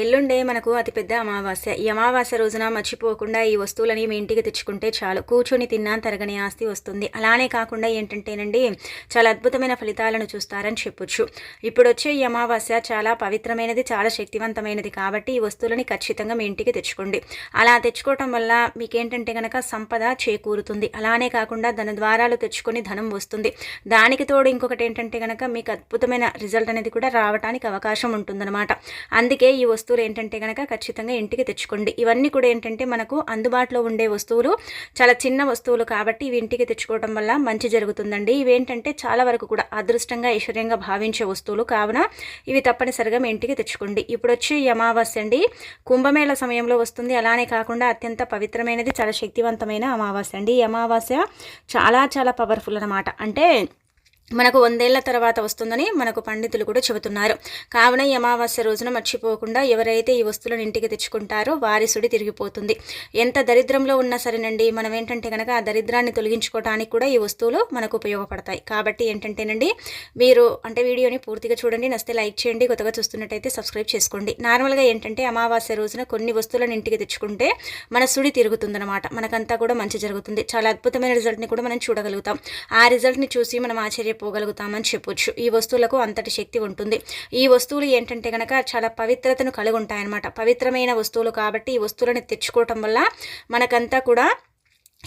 ఎల్లుండే మనకు అతిపెద్ద అమావాస్య. ఈ అమావాస్య రోజున మర్చిపోకుండా ఈ వస్తువులని మీ ఇంటికి తెచ్చుకుంటే చాలు. కూర్చొని తిన్నా తరగని ఆస్తి వస్తుంది. అలానే కాకుండా ఏంటంటేనండి చాలా అద్భుతమైన ఫలితాలను చూస్తారని చెప్పొచ్చు. ఇప్పుడు వచ్చే ఈ అమావాస్య చాలా పవిత్రమైనది చాలా శక్తివంతమైనది కాబట్టి ఈ వస్తువులని ఖచ్చితంగా మీ ఇంటికి తెచ్చుకోండి. అలా తెచ్చుకోవటం వల్ల మీకేంటంటే కనుక సంపద చేకూరుతుంది. అలానే కాకుండా ధన ద్వారాలు తెచ్చుకొని ధనం వస్తుంది. దానికి తోడు ఇంకొకటి ఏంటంటే కనుక మీకు అద్భుతమైన రిజల్ట్ అనేది కూడా రావడానికి అవకాశం ఉంటుందన్నమాట. అందుకే ఈ వస్తువులు ఏంటంటే కనుక ఖచ్చితంగా ఇంటికి తెచ్చుకోండి. ఇవన్నీ కూడా ఏంటంటే మనకు అందుబాటులో ఉండే వస్తువులు చాలా చిన్న వస్తువులు కాబట్టి ఇవి ఇంటికి తెచ్చుకోవడం వల్ల మంచి జరుగుతుందండి. ఇవేంటంటే చాలా వరకు కూడా అదృష్టంగా ఐశ్వర్యంగా భావించే వస్తువులు. కావున ఇవి తప్పనిసరిగా మీ ఇంటికి తెచ్చుకోండి. ఇప్పుడు వచ్చే ఈ అమావాస్య అండి. కుంభమేళ సమయంలో వస్తుంది. అలానే కాకుండా అత్యంత పవిత్రమైనది చాలా శక్తివంతమైన అమావాస్య అండి. ఈ అమావాస్య చాలా చాలా పవర్ఫుల్ అనమాట. అంటే మనకు వందేళ్ళ తర్వాత వస్తుందని మనకు పండితులు కూడా చెబుతున్నారు. కావున ఈ అమావాస్య రోజున మర్చిపోకుండా ఎవరైతే ఈ వస్తువులను ఇంటికి తెచ్చుకుంటారో వారి సుడి తిరిగిపోతుంది. ఎంత దరిద్రంలో ఉన్నా సరేనండి మనం ఏంటంటే కనుక ఆ దరిద్రాన్ని తొలగించుకోవడానికి కూడా ఈ వస్తువులు మనకు ఉపయోగపడతాయి. కాబట్టి ఏంటంటేనండి మీరు అంటే వీడియోని పూర్తిగా చూడండి నస్తే లైక్ చేయండి కొత్తగా చూస్తున్నట్టయితే సబ్స్క్రైబ్ చేసుకోండి. నార్మల్గా ఏంటంటే అమావాస్య రోజున కొన్ని వస్తువులను ఇంటికి తెచ్చుకుంటే మన సుడి తిరుగుతుందనమాట మనకంతా కూడా మంచి జరుగుతుంది. చాలా అద్భుతమైన రిజల్ట్ని కూడా మనం చూడగలుగుతాం. ఆ రిజల్ట్ని చూసి మనం ఆశ్చర్య పోగలుగుతామని చెప్పొచ్చు. ఈ వస్తువులకు అంతటి శక్తి ఉంటుంది. ఈ వస్తువులు ఏంటంటే కనుక చాలా పవిత్రతను కలిగి ఉంటాయన్నమాట. పవిత్రమైన వస్తువులు కాబట్టి ఈ వస్తువులను తెచ్చుకోవటం వల్ల మనకంతా కూడా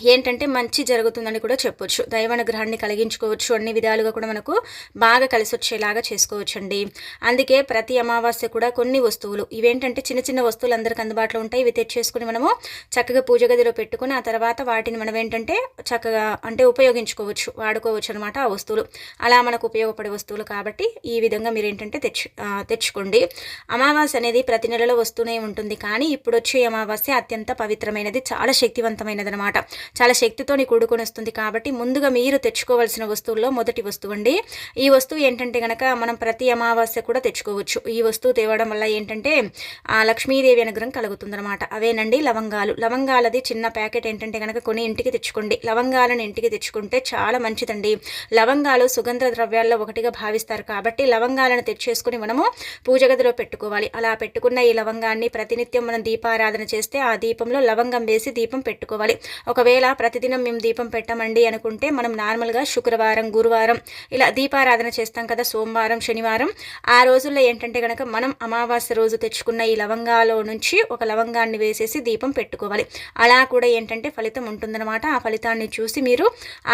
ఏంటంటే మంచి జరుగుతుందని కూడా చెప్పొచ్చు. దైవానుగ్రహాన్ని కలిగించుకోవచ్చు. అన్ని విధాలుగా కూడా మనకు బాగా కలిసి వచ్చేలాగా చేసుకోవచ్చండి. అందుకే ప్రతి అమావాస్య కూడా కొన్ని వస్తువులు ఇవేంటంటే చిన్న చిన్న వస్తువులు అందరికి అందుబాటులో ఉంటాయి. ఇవి తెచ్చేసుకుని మనము చక్కగా పూజ గదిలో పెట్టుకుని ఆ తర్వాత వాటిని మనం ఏంటంటే చక్కగా అంటే ఉపయోగించుకోవచ్చు వాడుకోవచ్చు అనమాట ఆ వస్తువులు. అలా మనకు ఉపయోగపడే వస్తువులు కాబట్టి ఈ విధంగా మీరు ఏంటంటే తెచ్చు తెచ్చుకోండి. అమావాస్య అనేది ప్రతి నెలలో వస్తూనే ఉంటుంది. కానీ ఇప్పుడు వచ్చే అమావాస్య అత్యంత పవిత్రమైనది చాలా శక్తివంతమైనది అనమాట చాలా శక్తితోని కూడుకొని వస్తుంది కాబట్టి ముందుగా మీరు తెచ్చుకోవాల్సిన వస్తువుల్లో మొదటి వస్తువు అండి. ఈ వస్తువు ఏంటంటే కనుక మనం ప్రతి అమావాస్య కూడా తెచ్చుకోవచ్చు. ఈ వస్తువు తేవడం వల్ల ఏంటంటే ఆ లక్ష్మీదేవి అనుగ్రహం కలుగుతుందన్నమాట. అవేనండి? లవంగాలు. లవంగాలది చిన్న ప్యాకెట్ ఏంటంటే కనుక కొన్ని ఇంటికి తెచ్చుకోండి. లవంగాలను ఇంటికి తెచ్చుకుంటే చాలా మంచిదండి. లవంగాలు సుగంధ ద్రవ్యాల్లో ఒకటిగా భావిస్తారు. కాబట్టి లవంగాలను తెచ్చేసుకుని మనము పూజ గదిలో పెట్టుకోవాలి. అలా పెట్టుకున్న ఈ లవంగాన్ని ప్రతినిత్యం మనం దీపారాధన చేస్తే ఆ దీపంలో లవంగం వేసి దీపం పెట్టుకోవాలి. ఒకవేళ ఒకవేళ ప్రతిదినం మేము దీపం పెట్టమండి అనుకుంటే మనం నార్మల్గా శుక్రవారం గురువారం ఇలా దీపారాధన చేస్తాం కదా సోమవారం శనివారం. ఆ రోజుల్లో ఏంటంటే కనుక మనం అమావాస్య రోజు తెచ్చుకున్న ఈ లవంగాలో నుంచి ఒక లవంగాన్ని వేసేసి దీపం పెట్టుకోవాలి. అలా కూడా ఏంటంటే ఫలితం ఉంటుందన్నమాట. ఆ ఫలితాన్ని చూసి మీరు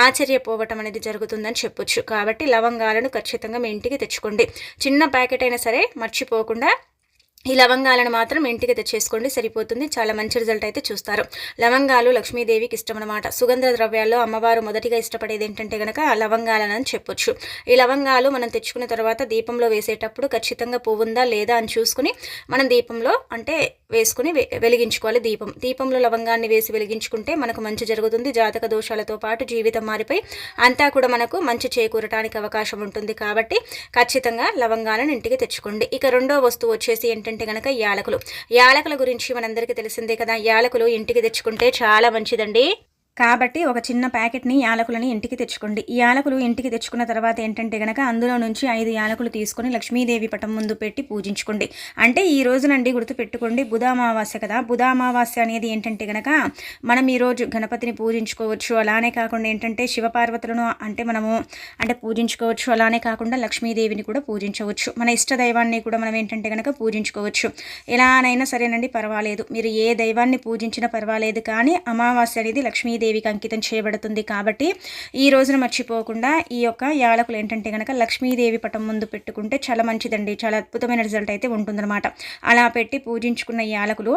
ఆశ్చర్యపోవటం అనేది జరుగుతుందని చెప్పొచ్చు. కాబట్టి లవంగాలను ఖచ్చితంగా మీ ఇంటికి తెచ్చుకోండి. చిన్న ప్యాకెట్ అయినా సరే మర్చిపోకుండా ఈ లవంగాలను మాత్రం ఇంటికి తెచ్చేసుకోండి సరిపోతుంది. చాలా మంచి రిజల్ట్ అయితే చూస్తారు. లవంగాలు లక్ష్మీదేవికి ఇష్టం అనమాట సుగంధ ద్రవ్యాల్లో అమ్మవారు మొదటిగా ఇష్టపడేది ఏంటంటే కనుక లవంగాలను అని చెప్పొచ్చు. ఈ లవంగాలు మనం తెచ్చుకున్న తర్వాత దీపంలో వేసేటప్పుడు ఖచ్చితంగా పువ్వుందా లేదా అని చూసుకుని మనం దీపంలో అంటే వేసుకుని వెలిగించుకోవాలి దీపం. దీపంలో లవంగాన్ని వేసి వెలిగించుకుంటే మనకు మంచి జరుగుతుంది. జాతక దోషాలతో పాటు జీవితం మారిపోయి అంతా కూడా మనకు మంచి చేకూరటానికి అవకాశం ఉంటుంది కాబట్టి ఖచ్చితంగా లవంగాలను ఇంటికి తెచ్చుకోండి. ఇక రెండో వస్తువు వచ్చేసి ఏంటంటే కనుక యాలకులు. యాలకుల గురించి మనందరికీ తెలిసిందే కదా యాలకులు ఇంటికి తెచ్చుకుంటే చాలా మంచిదండి. కాబట్టి ఒక చిన్న ప్యాకెట్ని యాలకులని ఇంటికి తెచ్చుకోండి. ఈ యాలకులు ఇంటికి తెచ్చుకున్న తర్వాత ఏంటంటే గనక అందులో నుంచి ఐదు యాలకులు తీసుకొని లక్ష్మీదేవి పటం ముందు పెట్టి పూజించుకోండి. అంటే ఈ రోజునండి గుర్తుపెట్టుకోండి బుధ అమావాస్య కదా. బుధ అమావాస్య అనేది ఏంటంటే గనక మనం ఈరోజు గణపతిని పూజించుకోవచ్చు. అలానే కాకుండా ఏంటంటే శివపార్వతులను అంటే మనము అంటే పూజించుకోవచ్చు. అలానే కాకుండా లక్ష్మీదేవిని కూడా పూజించవచ్చు. మన ఇష్ట దైవాన్ని కూడా మనం ఏంటంటే గనక పూజించుకోవచ్చు. ఎలానైనా సరేనండి పర్వాలేదు. మీరు ఏ దైవాన్ని పూజించినా పర్వాలేదు. కానీ అమావాస్య అనేది లక్ష్మీ లక్ష్మీదేవికి అంకితం చేయబడుతుంది కాబట్టి ఈ రోజున మర్చిపోకుండా ఈ యొక్క యాలకులు ఏంటంటే కనుక లక్ష్మీదేవి పటం ముందు పెట్టుకుంటే చాలా మంచిదండి. చాలా అద్భుతమైన రిజల్ట్ అయితే ఉంటుందన్నమాట. అలా పెట్టి పూజించుకున్న యాలకులు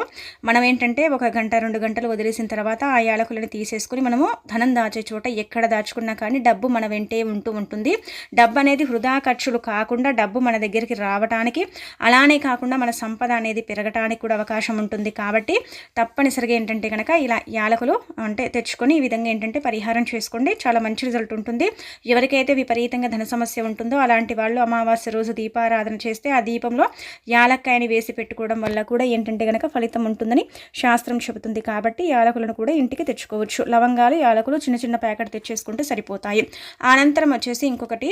మనం ఏంటంటే ఒక గంట రెండు గంటలు వదిలేసిన తర్వాత ఆ యాలకులను తీసేసుకుని మనము ధనం దాచే చోట ఎక్కడ దాచుకున్నా కానీ డబ్బు మన వెంటే ఉంటూ ఉంటుంది. డబ్బు అనేది వృధా ఖర్చులు కాకుండా డబ్బు మన దగ్గరికి రావడానికి అలానే కాకుండా మన సంపద అనేది పెరగటానికి కూడా అవకాశం ఉంటుంది. కాబట్టి తప్పనిసరిగా ఏంటంటే కనుక ఇలా యాలకులు అంటే తెచ్చు తెచ్చుకొని ఈ విధంగా ఏంటంటే పరిహారం చేసుకోండి. చాలా మంచి రిజల్ట్ ఉంటుంది. ఎవరికైతే విపరీతంగా ధన సమస్య ఉంటుందో అలాంటి వాళ్ళు అమావాస్య రోజు దీపారాధన చేస్తే ఆ దీపంలో యాలక్కాయని వేసి పెట్టుకోవడం వల్ల కూడా ఏంటంటే కనుక ఫలితం ఉంటుందని శాస్త్రం చెబుతుంది. కాబట్టి యాలకులను కూడా ఇంటికి తెచ్చుకోవచ్చు. లవంగాలు యాలకులు చిన్న చిన్న ప్యాకెట్ తెచ్చేసుకుంటే సరిపోతాయి. అనంతరం వచ్చేసి ఇంకొకటి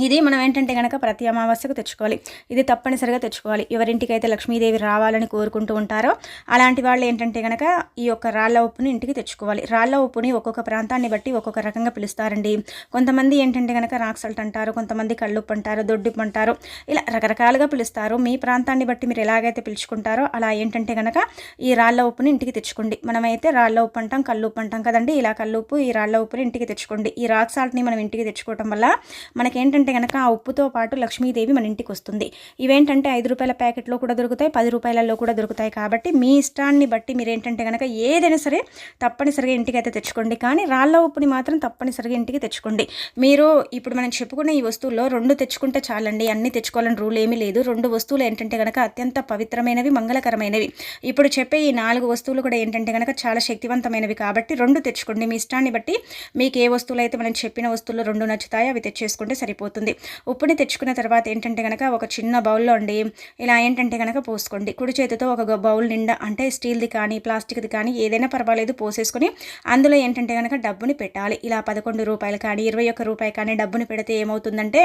ఇది మనం ఏంటంటే కనుక ప్రతి అమావాస్యకు తెచ్చుకోవాలి. ఇది తప్పనిసరిగా తెచ్చుకోవాలి. ఎవరింటికి అయితే లక్ష్మీదేవి రావాలని కోరుకుంటూ ఉంటారో అలాంటి వాళ్ళు ఏంటంటే కనుక ఈ యొక్క రాళ్ళ ఉప్పుని ఇంటికి తెచ్చుకోవాలి. రాళ్ళ ఉప్పుని ఒక్కొక్క ప్రాంతాన్ని బట్టి ఒక్కొక్క రకంగా పిలుస్తారండి. కొంతమంది ఏంటంటే కనుక రాక్సల్ట్ అంటారు కొంతమంది కళ్ళుప్పు అంటారు దొడ్డుప్పు అంటారు. ఇలా రకరకాలుగా పిలుస్తారు. మీ ప్రాంతాన్ని బట్టి మీరు ఎలాగైతే పిలుచుకుంటారో అలా ఏంటంటే కనుక ఈ రాళ్ళ ఉప్పుని ఇంటికి తెచ్చుకోండి. మనమైతే రాళ్ళ ఉప్పు అంటాం కళ్ళు ఉప్పు అంటాం కదండి. ఇలా కళ్ళు ఉప్పు ఈ రాళ్ళ ఉప్పుని ఇంటికి తెచ్చుకోండి. ఈ రాక్ సాల్ట్ని మనం ఇంటికి తెచ్చుకోవటం వల్ల మనకేంటంటే ఏంటంటే కనుక ఆ ఉప్పుతో పాటు లక్ష్మీదేవి మన ఇంటికి వస్తుంది. ఇవేంటంటే ఐదు రూపాయల ప్యాకెట్లో కూడా దొరుకుతాయి పది రూపాయలలో కూడా దొరుకుతాయి కాబట్టి మీ ఇష్టాన్ని బట్టి మీరు ఏంటంటే కనుక ఏదైనా సరే తప్పనిసరిగా ఇంటికి అయితే తెచ్చుకోండి. కానీ రాళ్ళ ఉప్పుని మాత్రం తప్పనిసరిగా ఇంటికి తెచ్చుకోండి. మీరు ఇప్పుడు మనం చెప్పుకునే ఈ వస్తువుల్లో రెండు తెచ్చుకుంటే చాలండి. అన్ని తెచ్చుకోవాలని రూల్ ఏమీ లేదు. రెండు వస్తువులు ఏంటంటే కనుక అత్యంత పవిత్రమైనవి మంగళకరమైనవి. ఇప్పుడు చెప్పే ఈ నాలుగు వస్తువులు కూడా ఏంటంటే కనుక చాలా శక్తివంతమైనవి కాబట్టి రెండు తెచ్చుకోండి. మీ ఇష్టాన్ని బట్టి మీకు ఏ వస్తువులు అయితే మనం చెప్పిన వస్తువులు రెండు నచ్చుతాయో అవి తెచ్చేసుకుంటే సరిపోతుంది. అవుతుంది ఉప్పుని తెచ్చుకున్న తర్వాత ఏంటంటే కనుక ఒక చిన్న బౌల్లో అండి ఇలా ఏంటంటే కనుక పోసుకోండి. కుడి చేతితో ఒక బౌల్ నిండా అంటే స్టీల్ది కానీ ప్లాస్టిక్ది కానీ ఏదైనా పర్వాలేదు పోసేసుకొని అందులో ఏంటంటే కనుక డబ్బుని పెట్టాలి. ఇలా పదకొండు రూపాయలు కానీ ఇరవై ఒక్క రూపాయి కానీ డబ్బుని పెడితే ఏమవుతుందంటే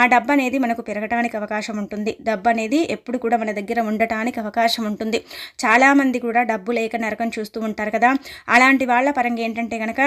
ఆ డబ్బు అనేది మనకు పెరగటానికి అవకాశం ఉంటుంది. డబ్బు అనేది ఎప్పుడు కూడా మన దగ్గర ఉండటానికి అవకాశం ఉంటుంది. చాలామంది కూడా డబ్బు లేక నరకం చూస్తూ ఉంటారు కదా. అలాంటి వాళ్ళ పరంగా ఏంటంటే కనుక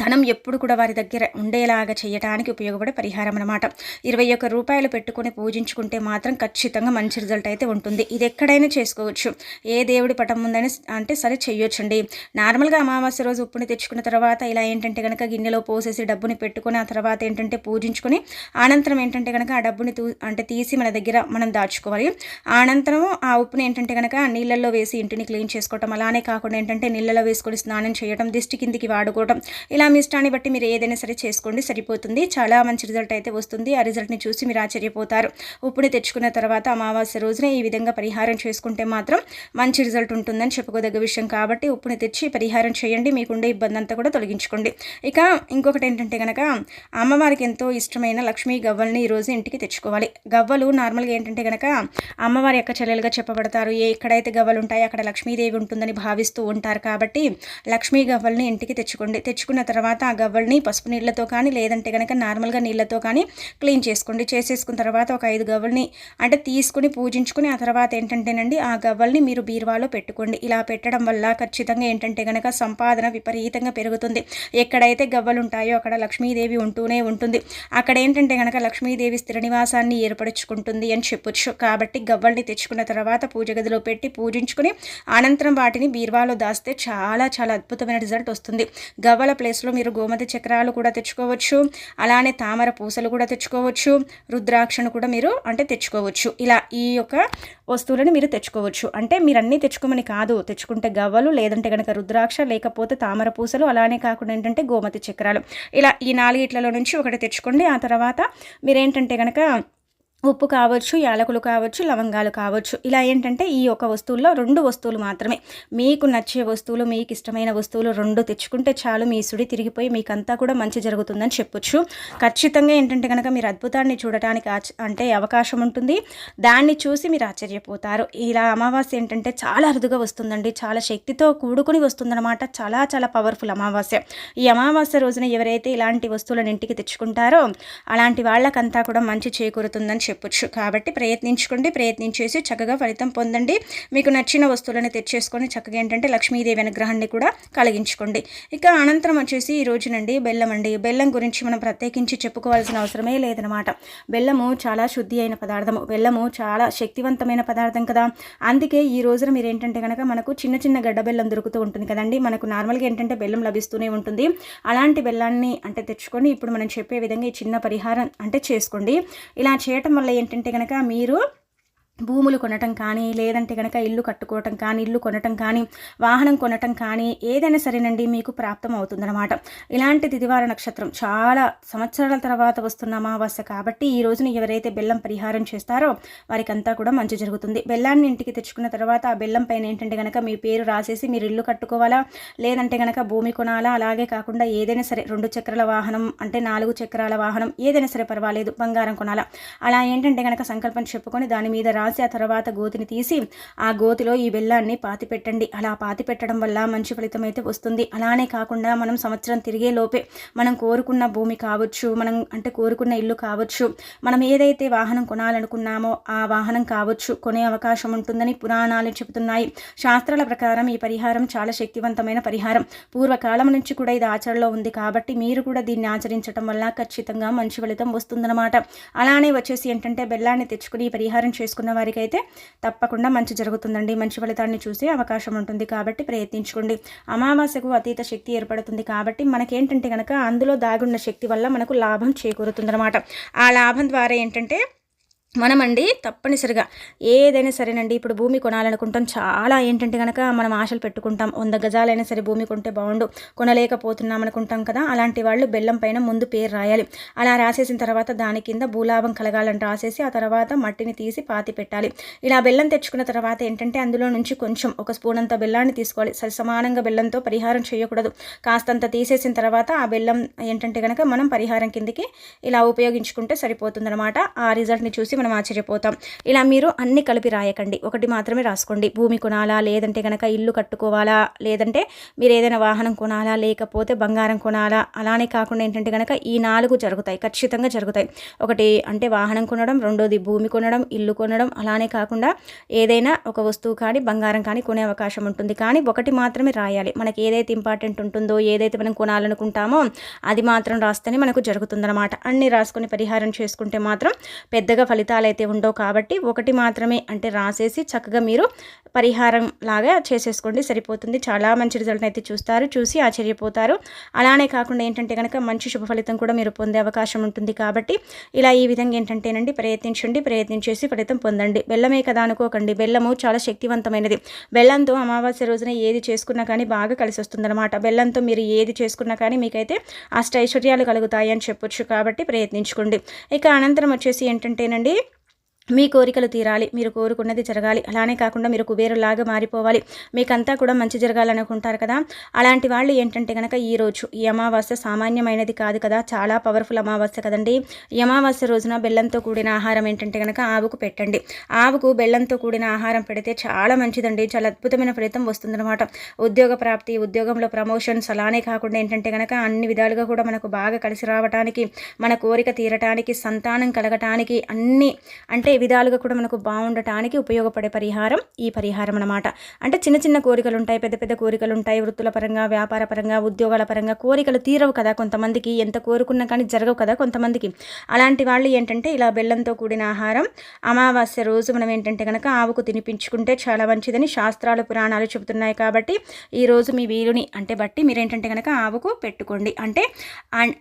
ధనం ఎప్పుడు కూడా వారి దగ్గర ఉండేలాగా చేయడానికి ఉపయోగపడే పరిహారం అనమాట ఇరవై ఒక్క రూపాయలు పెట్టుకుని పూజించుకుంటే మాత్రం ఖచ్చితంగా మంచి రిజల్ట్ అయితే ఉంటుంది. ఇది ఎక్కడైనా చేసుకోవచ్చు. ఏ దేవుడి పటం ఉందని అంటే సరే చేయొచ్చండి. నార్మల్గా అమావాస్య రోజు ఉప్పుని తెచ్చుకున్న తర్వాత ఇలా ఏంటంటే కనుక గిన్నెలో పోసేసి డబ్బుని పెట్టుకుని ఆ తర్వాత ఏంటంటే పూజించుకొని అనంతరం ఏంటంటే కనుక ఆ డబ్బుని అంటే తీసి మన దగ్గర మనం దాచుకోవాలి. అనంతరం ఆ ఉప్పుని ఏంటంటే కనుక నీళ్ళల్లో వేసి ఇంటిని క్లీన్ చేసుకోవటం. అలానే కాకుండా ఏంటంటే నీళ్ళలో వేసుకొని స్నానం చేయడం దిష్టి కిందికి వాడుకోవటం. ఇలా ఇలా మీ ఇష్టాన్ని బట్టి మీరు ఏదైనా సరే చేసుకోండి సరిపోతుంది. చాలా మంచి రిజల్ట్ అయితే వస్తుంది. ఆ రిజల్ట్ని చూసి మీరు ఆశ్చర్యపోతారు. ఉప్పుని తెచ్చుకున్న తర్వాత అమావాస్య రోజున ఈ విధంగా పరిహారం చేసుకుంటే మాత్రం మంచి రిజల్ట్ ఉంటుందని చెప్పుకోదగ్గ విషయం కాబట్టి ఉప్పుని తెచ్చి పరిహారం చేయండి. మీకుండే ఇబ్బంది అంతా కూడా తొలగించుకోండి. ఇక ఇంకొకటి ఏంటంటే కనుక అమ్మవారికి ఎంతో ఇష్టమైన లక్ష్మీ గవ్వల్ని ఈరోజు ఇంటికి తెచ్చుకోవాలి. గవ్వలు నార్మల్గా ఏంటంటే కనుక అమ్మవారి యొక్క చెల్లెలుగా చెప్పబడతారు. ఏ ఎక్కడైతే గవ్వలు ఉంటాయో అక్కడ లక్ష్మీదేవి ఉంటుందని భావిస్తూ ఉంటారు కాబట్టి లక్ష్మీ గవ్వల్ని ఇంటికి తెచ్చుకోండి. తెచ్చుకున్న తర్వాత ఆ గవ్వల్ని పసుపు నీళ్ళతో కానీ లేదంటే కనుక నార్మల్గా నీళ్ళతో కానీ క్లీన్ చేసుకోండి. చేసేసుకున్న తర్వాత ఒక ఐదు గవ్వల్ని అంటే తీసుకుని పూజించుకుని ఆ తర్వాత ఏంటంటేనండి ఆ గవ్వల్ని మీరు బీరువాలో పెట్టుకోండి. ఇలా పెట్టడం వల్ల ఖచ్చితంగా ఏంటంటే కనుక సంపాదన విపరీతంగా పెరుగుతుంది. ఎక్కడైతే గవ్వలు ఉంటాయో అక్కడ లక్ష్మీదేవి ఉంటూనే ఉంటుంది. అక్కడ ఏంటంటే కనుక లక్ష్మీదేవి స్థిర నివాసాన్ని ఏర్పరచుకుంటుంది అని చెప్పొచ్చు. కాబట్టి గవ్వల్ని తెచ్చుకున్న తర్వాత పూజ గదిలో పెట్టి పూజించుకుని అనంతరం వాటిని బీరువాలో దాస్తే చాలా చాలా అద్భుతమైన రిజల్ట్ వస్తుంది. గవ్వల ప్లేస్ ప్లేస్లో మీరు గోమతి చక్రాలు కూడా తెచ్చుకోవచ్చు. అలానే తామర పూసలు కూడా తెచ్చుకోవచ్చు. రుద్రాక్షను కూడా మీరు అంటే తెచ్చుకోవచ్చు. ఇలా ఈ యొక్క వస్తువులను మీరు తెచ్చుకోవచ్చు. అంటే మీరు అన్నీ తెచ్చుకోమని కాదు. తెచ్చుకుంటే గవ్వలు లేదంటే కనుక రుద్రాక్ష లేకపోతే తామర పూసలు అలానే కాకుండా ఏంటంటే గోమతి చక్రాలు. ఇలా ఈ నాలుగిట్లలో నుంచి ఒకటి తెచ్చుకోండి. ఆ తర్వాత మీరేంటంటే కనుక ఉప్పు కావచ్చు యాలకులు కావచ్చు లవంగాలు కావచ్చు. ఇలా ఏంటంటే ఈ ఒక వస్తువుల్లో రెండు వస్తువులు మాత్రమే. మీకు నచ్చే వస్తువులు మీకు ఇష్టమైన వస్తువులు రెండు తెచ్చుకుంటే చాలు. మీ సుడి తిరిగిపోయి మీకంతా కూడా మంచి జరుగుతుందని చెప్పొచ్చు. ఖచ్చితంగా ఏంటంటే కనుక మీరు అద్భుతాన్ని చూడటానికి అంటే అవకాశం ఉంటుంది. దాన్ని చూసి మీరు ఆశ్చర్యపోతారు. ఇలా అమావాస్య ఏంటంటే చాలా అరుదుగా వస్తుందండి. చాలా శక్తితో కూడుకుని వస్తుందన్నమాట. చాలా చాలా పవర్ఫుల్ అమావాస్య. ఈ అమావాస్య రోజున ఎవరైతే ఇలాంటి వస్తువులను ఇంటికి తెచ్చుకుంటారో అలాంటి వాళ్ళకంతా కూడా మంచి చేకూరుతుందని చెప్పొచ్చు. కాబట్టి ప్రయత్నించుకోండి ప్రయత్నించేసి చక్కగా ఫలితం పొందండి. మీకు నచ్చిన వస్తువులను తెచ్చేసుకొని చక్కగా ఏంటంటే లక్ష్మీదేవి అనుగ్రహాన్ని కూడా కలిగించుకోండి. ఇక అనంతరం వచ్చేసి ఈ రోజునండి బెల్లం అండి. బెల్లం గురించి మనం ప్రత్యేకించి చెప్పుకోవాల్సిన అవసరమే లేదనమాట బెల్లము చాలా శుద్ధి అయిన పదార్థము. బెల్లము చాలా శక్తివంతమైన పదార్థం కదా. అందుకే ఈ రోజున మీరు ఏంటంటే కనుక మనకు చిన్న చిన్న గడ్డ బెల్లం దొరుకుతూ ఉంటుంది కదండి. మనకు నార్మల్గా ఏంటంటే బెల్లం లభిస్తూనే ఉంటుంది. అలాంటి బెల్లాన్ని అంటే తెచ్చుకొని ఇప్పుడు మనం చెప్పే విధంగా ఈ చిన్న పరిహారం అంటే చేసుకోండి. ఇలా చేయటం వల్ల ఏంటంటే కనుక మీరు భూములు కొనటం కానీ లేదంటే కనుక ఇల్లు కట్టుకోవటం కానీ ఇల్లు కొనటం కానీ వాహనం కొనటం కానీ ఏదైనా సరేనండి మీకు ప్రాప్తం అవుతుందన్నమాట. ఇలాంటి తిదివార నక్షత్రం చాలా సంవత్సరాల తర్వాత వస్తున్న అమావాస్య కాబట్టి ఈ రోజున ఎవరైతే బెల్లం పరిహారం చేస్తారో వారికి అంతా కూడా మంచి జరుగుతుంది. బెల్లాన్ని ఇంటికి తెచ్చుకున్న తర్వాత ఆ బెల్లం పైన ఏంటంటే కనుక మీ పేరు రాసేసి మీరు ఇల్లు కట్టుకోవాలా లేదంటే కనుక భూమి కొనాలా అలాగే కాకుండా ఏదైనా సరే రెండు చక్రాల వాహనం అంటే నాలుగు చక్రాల వాహనం ఏదైనా సరే పర్వాలేదు బంగారం కొనాలా. అలా ఏంటంటే కనుక సంకల్పం చెప్పుకొని దాని మీద రాసి రాసి ఆ తర్వాత గోతిని తీసి ఆ గోతిలో ఈ బెల్లాన్ని పాతి పెట్టండి అలా పాతి పెట్టడం వల్ల మంచి ఫలితం అయితే వస్తుంది. అలానే కాకుండా మనం సంవత్సరం తిరిగే లోపే మనం కోరుకున్న భూమి కావచ్చు మనం అంటే కోరుకున్న ఇల్లు కావచ్చు మనం ఏదైతే వాహనం కొనాలనుకున్నామో ఆ వాహనం కావచ్చు కొనే అవకాశం ఉంటుందని పురాణాలు చెబుతున్నాయి. శాస్త్రాల ప్రకారం ఈ పరిహారం చాలా శక్తివంతమైన పరిహారం. పూర్వకాలం నుంచి కూడా ఇది ఆచరణలో ఉంది కాబట్టి మీరు కూడా దీన్ని ఆచరించడం వల్ల ఖచ్చితంగా మంచి ఫలితం వస్తుందన్నమాట. అలానే వచ్చేసి ఏంటంటే బెల్లాన్ని తెచ్చుకుని పరిహారం చేసుకున్న వారికి అయితే తప్పకుండా మంచి జరుగుతుందండి. మంచి ఫలితాన్ని చూసే అవకాశం ఉంటుంది కాబట్టి ప్రయత్నించుకోండి. అమావాస్యకు అతీత శక్తి ఏర్పడుతుంది కాబట్టి మనకేంటంటే కనుక అందులో దాగున్న శక్తి వల్ల మనకు లాభం చేకూరుతుందన్నమాట. ఆ లాభం ద్వారా ఏంటంటే మనమండి తప్పనిసరిగా ఏదైనా సరేనండి ఇప్పుడు భూమి కొనాలనుకుంటాం చాలా ఏంటంటే కనుక మనం ఆశలు పెట్టుకుంటాం వంద గజాలైనా సరే భూమి కొంటే బాగుండు కొనలేకపోతున్నాం అనుకుంటాం కదా అలాంటి వాళ్ళు బెల్లం పైన ముందు పేరు రాయాలి. అలా రాసేసిన తర్వాత దాని కింద భూలాభం కలగాలని రాసేసి ఆ తర్వాత మట్టిని తీసి పాతి పెట్టాలి. ఇలా బెల్లం తెచ్చుకున్న తర్వాత ఏంటంటే అందులో నుంచి కొంచెం ఒక స్పూన్ అంత బెల్లాన్ని తీసుకోవాలి. సరి సమానంగా బెల్లంతో పరిహారం చేయకూడదు. కాస్తంత తీసేసిన తర్వాత ఆ బెల్లం ఏంటంటే కనుక మనం పరిహారం కిందకి ఇలా ఉపయోగించుకుంటే సరిపోతుందన్నమాట. ఆ రిజల్ట్ని చూసి మనం ఆశ్చర్యపోతాం. ఇలా మీరు అన్ని కలిపి రాయకండి. ఒకటి మాత్రమే రాసుకోండి. భూమి కొనాలా? లేదంటే కనుక ఇల్లు కట్టుకోవాలా? లేదంటే మీరు ఏదైనా వాహనం కొనాలా? లేకపోతే బంగారం కొనాలా? అలానే కాకుండా ఏంటంటే కనుక ఈ నాలుగు జరుగుతాయి. ఖచ్చితంగా జరుగుతాయి. ఒకటి అంటే వాహనం కొనడం రెండోది భూమి కొనడం ఇల్లు కొనడం అలానే కాకుండా ఏదైనా ఒక వస్తువు కానీ బంగారం కానీ కొనే అవకాశం ఉంటుంది. కానీ ఒకటి మాత్రమే రాయాలి. మనకి ఏదైతే ఇంపార్టెంట్ ఉంటుందో ఏదైతే మనం కొనాలనుకుంటామో అది మాత్రం రాస్తేనే మనకు జరుగుతుందన్నమాట. అన్ని రాసుకొని పరిహారం చేసుకుంటే మాత్రం పెద్దగా ఫలితాలు అయితే ఉండవు కాబట్టి ఒకటి మాత్రమే అంటే రాసేసి చక్కగా మీరు పరిహారం లాగా చేసేసుకోండి. సరిపోతుంది. చాలా మంచి రిజల్ట్ అయితే చూస్తారు. చూసి ఆశ్చర్యపోతారు. అలానే కాకుండా ఏంటంటే కనుక మంచి శుభ ఫలితం కూడా మీరు పొందే అవకాశం ఉంటుంది కాబట్టి ఇలా ఈ విధంగా ఏంటంటేనండి ప్రయత్నించండి. ప్రయత్నించేసి ఫలితం పొందండి. బెల్లమే కదా అనుకోకండి. బెల్లము చాలా శక్తివంతమైనది. బెల్లంతో అమావాస్య రోజున ఏది చేసుకున్నా కానీ బాగా కలిసి వస్తుందన్నమాట. బెల్లంతో మీరు ఏది చేసుకున్నా కానీ మీకైతే అష్టైశ్వర్యాలు కలుగుతాయి అని చెప్పొచ్చు కాబట్టి ప్రయత్నించుకోండి. ఇక అనంతరం వచ్చేసి ఏంటంటేనండి మీ కోరికలు తీరాలి మీరు కోరుకున్నది జరగాలి. అలానే కాకుండా మీరు కుబేరులాగా మారిపోవాలి. మీకంతా కూడా మంచి జరగాలనుకుంటారు కదా? అలాంటి వాళ్ళు ఏంటంటే కనుక ఈరోజు ఈ అమావాస్య సామాన్యమైనది కాదు కదా? చాలా పవర్ఫుల్ అమావాస్య కదండి? ఈ అమావాస్య రోజున బెల్లంతో కూడిన ఆహారం ఏంటంటే కనుక ఆవుకు పెట్టండి. ఆవుకు బెల్లంతో కూడిన ఆహారం పెడితే చాలా మంచిదండి. చాలా అద్భుతమైన ఫలితం వస్తుందన్నమాట. ఉద్యోగ ప్రాప్తి ఉద్యోగంలో ప్రమోషన్స్ అలానే కాకుండా ఏంటంటే కనుక అన్ని విధాలుగా కూడా మనకు బాగా కలిసి రావడానికి మన కోరిక తీరటానికి సంతానం కలగటానికి అన్ని అంటే విధాలుగా కూడా మనకు బాగుండటానికి ఉపయోగపడే పరిహారం ఈ పరిహారం అనమాట అంటే చిన్న చిన్న కోరికలు ఉంటాయి పెద్ద పెద్ద కోరికలు ఉంటాయి వృత్తుల పరంగా వ్యాపార పరంగా ఉద్యోగాల పరంగా కోరికలు తీరవు కదా కొంతమందికి ఎంత కోరుకున్నా కానీ జరగవు కదా కొంతమందికి. అలాంటి వాళ్ళు ఏంటంటే ఇలా బెల్లంతో కూడిన ఆహారం అమావాస్య రోజు మనం ఏంటంటే కనుక ఆవుకు తినిపించుకుంటే చాలా మంచిదని శాస్త్రాలు పురాణాలు చెబుతున్నాయి కాబట్టి ఈ రోజు మీ వీలుని అంటే బట్టి మీరు ఏంటంటే కనుక ఆవుకు పెట్టుకోండి. అంటే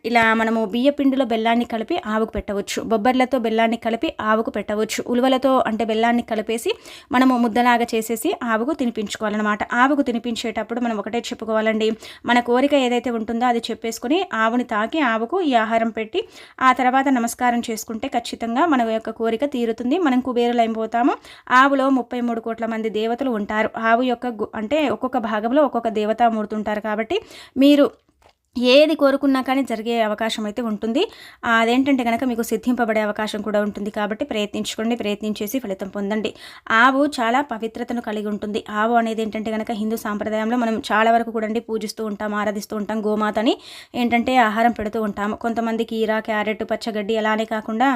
ఇలా మనము బియ్య పిండిలో బెల్లాన్ని కలిపి ఆవుకు పెట్టవచ్చు. బొబ్బర్లతో బెల్లాన్ని కలిపి ఆవుకు పెట్టవచ్చు. కావచ్చు. ఉలువలతో అంటే బెల్లాన్ని కలిపేసి మనము ముద్దలాగా చేసేసి ఆవుకు తినిపించుకోవాలన్నమాట. ఆవుకు తినిపించేటప్పుడు మనం ఒకటే చెప్పుకోవాలండి. మన కోరిక ఏదైతే ఉంటుందో అది చెప్పేసుకుని ఆవుని తాకి ఆవుకు ఈ ఆహారం పెట్టి ఆ తర్వాత నమస్కారం చేసుకుంటే ఖచ్చితంగా మన యొక్క కోరిక తీరుతుంది. మనం కుబేరులు అయిపోతాము ఆవులో ముప్పై మూడు కోట్ల మంది దేవతలు ఉంటారు. ఆవు యొక్క అంటే ఒక్కొక్క భాగంలో ఒక్కొక్క దేవతామూర్తి ఉంటారు కాబట్టి మీరు ఏది కోరుకున్నా కానీ జరిగే అవకాశం అయితే ఉంటుంది. అదేంటంటే కనుక మీకు సిద్ధింపబడే అవకాశం కూడా ఉంటుంది కాబట్టి ప్రయత్నించుకోండి ప్రయత్నించేసి ఫలితం పొందండి. ఆవు చాలా పవిత్రతను కలిగి ఉంటుంది. ఆవు అనేది ఏంటంటే కనుక హిందూ సాంప్రదాయంలో మనం చాలా వరకు కూడా పూజిస్తూ ఉంటాం ఆరాధిస్తూ ఉంటాం గోమాతని ఏంటంటే ఆహారం పెడుతూ ఉంటాము. కొంతమంది కీర క్యారెట్ పచ్చగడ్డి అలానే కాకుండా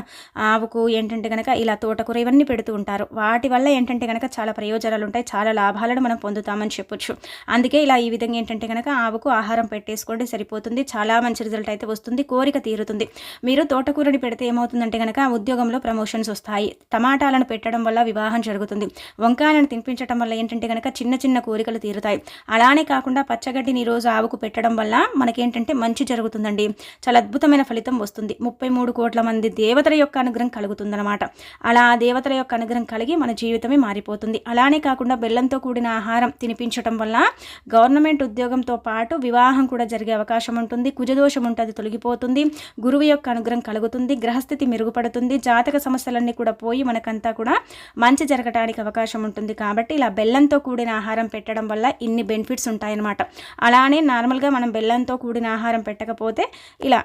ఆవుకు ఏంటంటే కనుక ఇలా తోటకూర ఇవన్నీ పెడుతూ ఉంటారు. వాటి వల్ల ఏంటంటే కనుక చాలా ప్రయోజనాలు ఉంటాయి చాలా లాభాలను మనం పొందుతామని చెప్పొచ్చు. అందుకే ఇలా ఈ విధంగా ఏంటంటే కనుక ఆవుకు ఆహారం పెట్టేసుకోండి సరి వెళ్ళిపోతుంది. చాలా మంచి రిజల్ట్ అయితే వస్తుంది. కోరిక తీరుతుంది. మీరు తోటకూరని పెడితే ఏమవుతుందంటే కనుక ఉద్యోగంలో ప్రమోషన్స్ వస్తాయి. టమాటాలను పెట్టడం వల్ల వివాహం జరుగుతుంది. వంకాయలను తినిపించడం వల్ల ఏంటంటే కనుక చిన్న చిన్న కోరికలు తీరుతాయి. అలానే కాకుండా పచ్చగడ్డిని ఈరోజు ఆవుకు పెట్టడం వల్ల మనకేంటంటే మంచి జరుగుతుందండి. చాలా అద్భుతమైన ఫలితం వస్తుంది. ముప్పై మూడు కోట్ల మంది దేవతల యొక్క అనుగ్రహం కలుగుతుందన్నమాట. అలా దేవతల యొక్క అనుగ్రహం కలిగి మన జీవితమే మారిపోతుంది. అలానే కాకుండా బెల్లంతో కూడిన ఆహారం తినిపించడం వల్ల గవర్నమెంట్ ఉద్యోగంతో పాటు వివాహం కూడా జరిగే అవకాశం అవకాశం ఉంటుంది కుజదోషం ఉంటుంది తొలగిపోతుంది. గురువు యొక్క అనుగ్రహం కలుగుతుంది. గ్రహస్థితి మెరుగుపడుతుంది. జాతక సమస్యలన్నీ కూడా పోయి మనకంతా కూడా మంచి జరగడానికి అవకాశం ఉంటుంది కాబట్టి ఇలా బెల్లంతో కూడిన ఆహారం పెట్టడం వల్ల ఇన్ని బెనిఫిట్స్ ఉంటాయన్నమాట అలానే నార్మల్గా మనం బెల్లంతో కూడిన ఆహారం పెట్టకపోతే ఇలా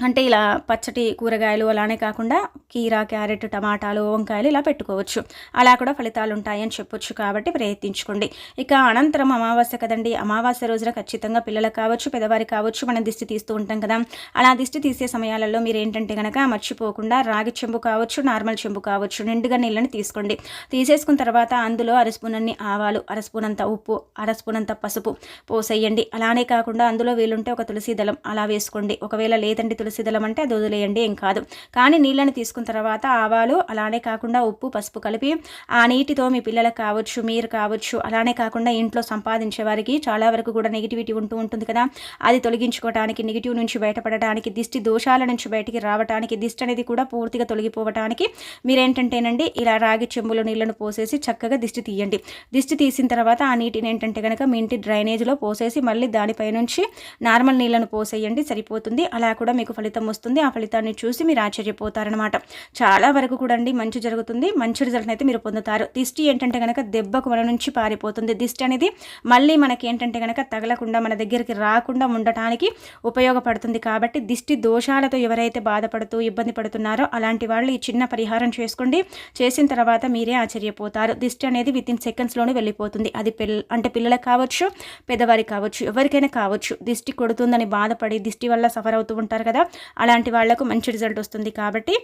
అంటే ఇలా పచ్చటి కూరగాయలు అలానే కాకుండా కీరా క్యారెట్ టమాటాలు వంకాయలు ఇలా పెట్టుకోవచ్చు. అలా కూడా ఫలితాలు ఉంటాయని చెప్పొచ్చు కాబట్టి ప్రయత్నించుకోండి. ఇక అనంతరం అమావాస్య కదండి. అమావాస్య రోజున ఖచ్చితంగా పిల్లలకు కావచ్చు పెద్దవారికి కావచ్చు మనం దిష్టి తీస్తూ ఉంటాం కదా. అలా దిష్టి తీసే సమయాలలో మీరు ఏంటంటే కనుక మర్చిపోకుండా రాగి చెంబు కావచ్చు నార్మల్ చెంబు కావచ్చు నిండుగా నీళ్ళని తీసుకోండి. తీసేసుకున్న తర్వాత అందులో అరస్పూనన్ని ఆవాలు అరస్పూనంత ఉప్పు అరస్పూనంత పసుపు పోసేయండి. అలానే కాకుండా అందులో వీలుంటే ఒక తులసి దళం అలా వేసుకోండి. ఒకవేళ లేదండి తులసి అంటే అది వదిలేయండి ఏం కాదు. కానీ నీళ్ళని తీసుకున్న తర్వాత ఆవాలు అలానే కాకుండా ఉప్పు పసుపు కలిపి ఆ నీటితో మీ పిల్లలకు కావచ్చు మీరు కావచ్చు అలానే కాకుండా ఇంట్లో సంపాదించే వారికి చాలా వరకు కూడా నెగిటివిటీ ఉంటూ ఉంటుంది కదా. అది తొలగించుకోవడానికి నెగిటివ్ నుంచి బయటపడటానికి దిష్టి దోషాల నుంచి బయటికి రావడానికి దిష్టి అనేది కూడా పూర్తిగా తొలగిపోవటానికి మీరేంటంటేనండి ఇలా రాగి చెంబులో నీళ్ళను పోసేసి చక్కగా దిష్టి తీయండి. దిష్టి తీసిన తర్వాత ఆ నీటిని ఏంటంటే కనుక మీ ఇంటి డ్రైనేజ్లో పోసేసి మళ్ళీ దానిపై నుంచి నార్మల్ నీళ్ళను పోసేయండి సరిపోతుంది. అలా కూడా మీకు ఫలితం వస్తుంది. ఆ ఫలితాన్ని చూసి మీరు ఆశ్చర్యపోతారనమాట చాలా వరకు కూడా అండి మంచి జరుగుతుంది. మంచి రిజల్ట్ అయితే మీరు పొందుతారు. దిష్టి ఏంటంటే కనుక దెబ్బకు మన నుంచి పారిపోతుంది. దిష్టి అనేది మళ్ళీ మనకి ఏంటంటే కనుక తగలకుండా మన దగ్గరికి రాకుండా ఉండటానికి ఉపయోగపడుతుంది కాబట్టి దిష్టి దోషాలతో ఎవరైతే బాధపడుతూ ఇబ్బంది పడుతున్నారో అలాంటి వాళ్ళు ఈ చిన్న పరిహారం చేసుకోండి. చేసిన తర్వాత మీరే ఆశ్చర్యపోతారు. దిష్టి అనేది విత్ ఇన్ సెకండ్స్లోనే వెళ్ళిపోతుంది. అది పిల్ల అంటే పిల్లలకు కావచ్చు పెద్దవారికి కావచ్చు ఎవరికైనా కావచ్చు. దిష్టి కొడుతుందని బాధపడి దిష్టి వల్ల సఫర్ అవుతూ ఉంటారు కదా. అలాంటి వాళ్ళకు మంచి రిజల్ట్ వస్తుంది కాబట్టి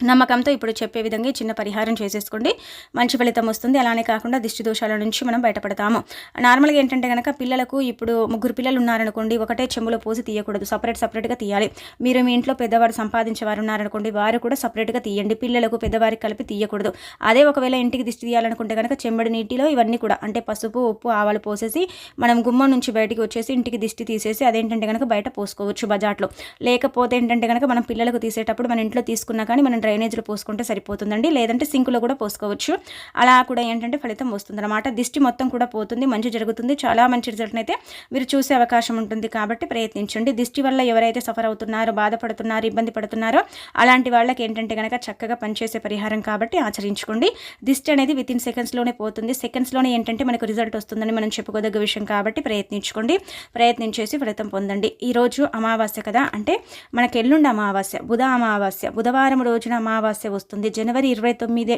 నమ్మకంతో ఇప్పుడు చెప్పే విధంగా చిన్న పరిహారం చేసేసుకోండి. మంచి ఫలితం వస్తుంది. అలానే కాకుండా దిష్టి దోషాల నుంచి మనం బయటపడతాము. నార్మల్గా ఏంటంటే కనుక పిల్లలకు ఇప్పుడు ముగ్గురు పిల్లలు ఉన్నారనుకోండి ఒకటే చెంబులో పోసి తీయకూడదు. సపరేట్ సపరేట్గా తీయాలి. మీరు మీ ఇంట్లో పెద్దవారు సంపాదించే వారు ఉన్నారనుకోండి వారు కూడా సపరేట్గా తీయండి. పిల్లలకు పెద్దవారికి కలిపి తీయకూడదు. అదే ఒకవేళ ఇంటికి దిష్టి తీయాలనుకుంటే కనుక చెంబడి నీటిలో ఇవన్నీ కూడా అంటే పసుపు ఉప్పు ఆవాలు పోసేసి మనం గుమ్మం నుంచి బయటికి వచ్చేసి ఇంటికి దిష్టి తీసేసి అదేంటంటే కనుక బయట పోసుకోవచ్చు బజాట్లో లేకపోతే ఏంటంటే కనుక మనం పిల్లలకు తీసేటప్పుడు మన ఇంట్లో తీసుకున్నా కానీ మనం డ్రైనేజ్లో పోసుకుంటే సరిపోతుందండి. లేదంటే సింకులో కూడా పోసుకోవచ్చు. అలా కూడా ఏంటంటే ఫలితం వస్తుందన్నమాట. దిష్టి మొత్తం కూడా పోతుంది. మంచి జరుగుతుంది. చాలా మంచి రిజల్ట్ అయితే మీరు చూసే అవకాశం ఉంటుంది కాబట్టి ప్రయత్నించండి. దిష్టి వల్ల ఎవరైతే సఫర్ అవుతున్నారో బాధపడుతున్నారో ఇబ్బంది పడుతున్నారో అలాంటి వాళ్ళకి ఏంటంటే కనుక చక్కగా పనిచేసే పరిహారం కాబట్టి ఆచరించుకోండి. దిష్టి అనేది విత్ ఇన్ సెకండ్స్లోనే పోతుంది. సెకండ్స్లోనే ఏంటంటే మనకు రిజల్ట్ వస్తుందని మనం చెప్పుకోదగ్గ విషయం కాబట్టి ప్రయత్నించుకోండి. ప్రయత్నించేసి ఫలితం పొందండి. ఈరోజు అమావాస్య కదా. అంటే మనకి ఎల్లుండి అమావాస్య బుధ అమావాస్య బుధవారం రోజున అమావాస్య వస్తుంది. జనవరి ఇరవై తొమ్మిదే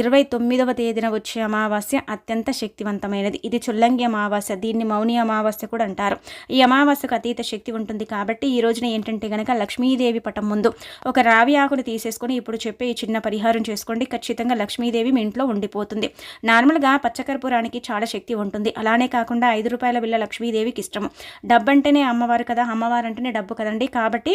ఇరవై తొమ్మిదవ తేదీన వచ్చే అమావాస్య అత్యంత శక్తివంతమైనది. ఇది చుల్లంగి అమావాస్య దీన్ని మౌని అమావాస్య కూడా అంటారు. ఈ అమావాస్యకు అతీత శక్తి ఉంటుంది కాబట్టి ఈ రోజున ఏంటంటే గనక లక్ష్మీదేవి పటం ముందు ఒక రావి ఆకుని తీసేసుకొని ఇప్పుడు చెప్పే ఈ చిన్న పరిహారం చేసుకోండి. ఖచ్చితంగా లక్ష్మీదేవి మీ ఇంట్లో ఉండిపోతుంది. నార్మల్గా పచ్చకర్పూరానికి చాలా శక్తి ఉంటుంది. అలానే కాకుండా ఐదు రూపాయల బిల్ల లక్ష్మీదేవికి ఇష్టము. డబ్బు అంటేనే అమ్మవారు కదా అమ్మవారు అంటేనే డబ్బు కదండి. కాబట్టి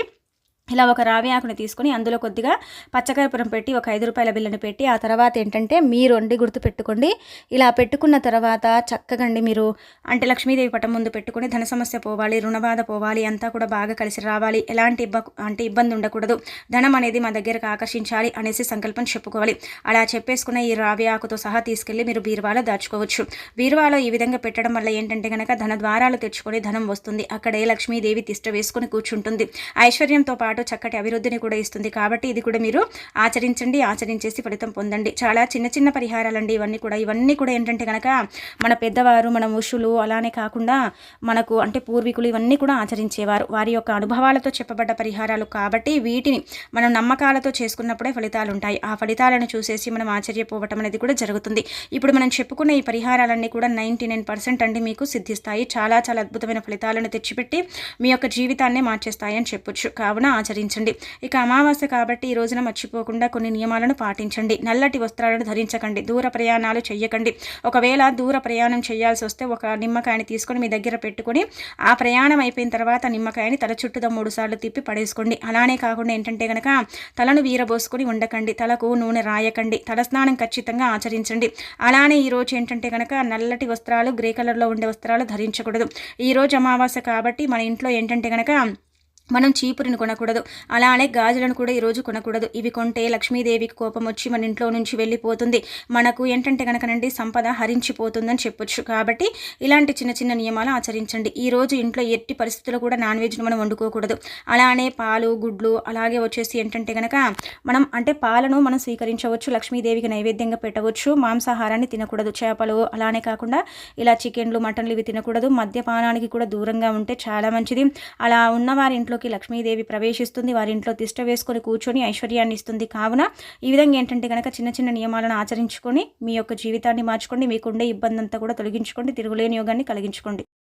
ఇలా ఒక రావి ఆకుని తీసుకొని అందులో కొద్దిగా పచ్చకర్పూరం పెట్టి ఒక ఐదు రూపాయల బిల్లని పెట్టి ఆ తర్వాత ఏంటంటే మీరు వండి గుర్తు పెట్టుకోండి. ఇలా పెట్టుకున్న తర్వాత చక్కగండి మీరు అంటే లక్ష్మీదేవి పటం ముందు పెట్టుకుని ధన సమస్య పోవాలి రుణబాధ పోవాలి అంతా కూడా బాగా కలిసి రావాలి. ఎలాంటి ఇబ్బ అంటే ఇబ్బంది ఉండకూడదు. ధనం అనేది మా దగ్గరకు ఆకర్షించాలి అనేసి సంకల్పం చెప్పుకోవాలి. అలా చెప్పేసుకున్న ఈ రావి ఆకుతో సహా తీసుకెళ్ళి మీరు బీరువాలో దాచుకోవచ్చు. బీరువాలో ఈ విధంగా పెట్టడం వల్ల ఏంటంటే కనుక ధన ద్వారాలు తెచ్చుకొని ధనం వస్తుంది. అక్కడే లక్ష్మీదేవి తిష్ట వేసుకుని కూర్చుంటుంది. ఐశ్వర్యంతో పాటు పాటు చక్కటి అభివృద్ధిని కూడా ఇస్తుంది. కాబట్టి ఇది కూడా మీరు ఆచరించండి ఆచరించేసి ఫలితం పొందండి. చాలా చిన్న చిన్న పరిహారాలండి ఇవన్నీ కూడా. ఇవన్నీ కూడా ఏంటంటే కనుక మన పెద్దవారు మన ముషులు అలానే కాకుండా మనకు అంటే పూర్వీకులు ఇవన్నీ కూడా ఆచరించేవారు. వారి యొక్క అనుభవాలతో చెప్పబడ్డ పరిహారాలు. కాబట్టి వీటిని మనం నమ్మకాలతో చేసుకున్నప్పుడే ఫలితాలు ఉంటాయి ఆ ఫలితాలను చూసేసి మనం ఆశ్చర్యపోవటం అనేది కూడా జరుగుతుంది. ఇప్పుడు మనం చెప్పుకున్న ఈ పరిహారాలన్నీ కూడా నైంటీ నైన్ పర్సెంట్ అండి మీకు సిద్ధిస్తాయి. చాలా చాలా అద్భుతమైన ఫలితాలను తెచ్చిపెట్టి మీ యొక్క జీవితాన్నే మార్చేస్తాయి అని చెప్పొచ్చు. కావున ఆచరించండి. ఇక అమావాస్య కాబట్టి ఈ రోజున మర్చిపోకుండా కొన్ని నియమాలను పాటించండి. నల్లటి వస్త్రాలను ధరించకండి. దూర ప్రయాణాలు చేయకండి ఒకవేళ దూర ప్రయాణం చేయాల్సి వస్తే ఒక నిమ్మకాయని తీసుకొని మీ దగ్గర పెట్టుకొని ఆ ప్రయాణం అయిపోయిన తర్వాత నిమ్మకాయని తల చుట్టూదా మూడు సార్లు తిప్పి పడేసుకోండి. అలానే కాకుండా ఏంటంటే కనుక తలను వీరబోసుకొని ఉండకండి. తలకు నూనె రాయకండి. తలస్నానం ఖచ్చితంగా ఆచరించండి. అలానే ఈ రోజు ఏంటంటే కనుక నల్లటి వస్త్రాలు గ్రే కలర్లో ఉండే వస్త్రాలు ధరించకూడదు. ఈ రోజు అమావాస్య కాబట్టి మన ఇంట్లో ఏంటంటే కనుక మనం చీపురిని కొనకూడదు. అలానే గాజులను కూడా ఈరోజు కొనకూడదు. ఇవి కొంటే లక్ష్మీదేవికి కోపం వచ్చి మన ఇంట్లో నుంచి వెళ్ళిపోతుంది. మనకు ఏంటంటే కనుకనండి సంపద హరించిపోతుందని చెప్పొచ్చు. కాబట్టి ఇలాంటి చిన్న చిన్న నియమాలు ఆచరించండి. ఈరోజు ఇంట్లో ఎట్టి పరిస్థితుల్లో కూడా నాన్ వెజ్ను మనం వండుకోకూడదు. అలానే పాలు గుడ్లు అలాగే వచ్చేసి ఏంటంటే కనుక మనం అంటే పాలను మనం స్వీకరించవచ్చు. లక్ష్మీదేవికి నైవేద్యంగా పెట్టవచ్చు. మాంసాహారాన్ని తినకూడదు. చేపలు అలానే కాకుండా ఇలా చికెన్లు మటన్లు ఇవి తినకూడదు. మద్యపానానికి కూడా దూరంగా ఉంటే చాలా మంచిది. అలా ఉన్నవారి ఇంట్లో ఇంట్లోకి లక్ష్మీదేవి ప్రవేశిస్తుంది. వారి ఇంట్లో తిష్ట వేసుకొని కూర్చొని ఐశ్వర్యాన్ని ఇస్తుంది. కావున ఈ విధంగా ఏంటంటే కనుక చిన్న చిన్న నియమాలను ఆచరించుకొని మీ యొక్క జీవితాన్ని మార్చుకోండి. మీకుండే ఇబ్బంది అంతా కూడా తొలగించుకోండి. తిరుగులేని యోగాన్ని కలిగించుకోండి.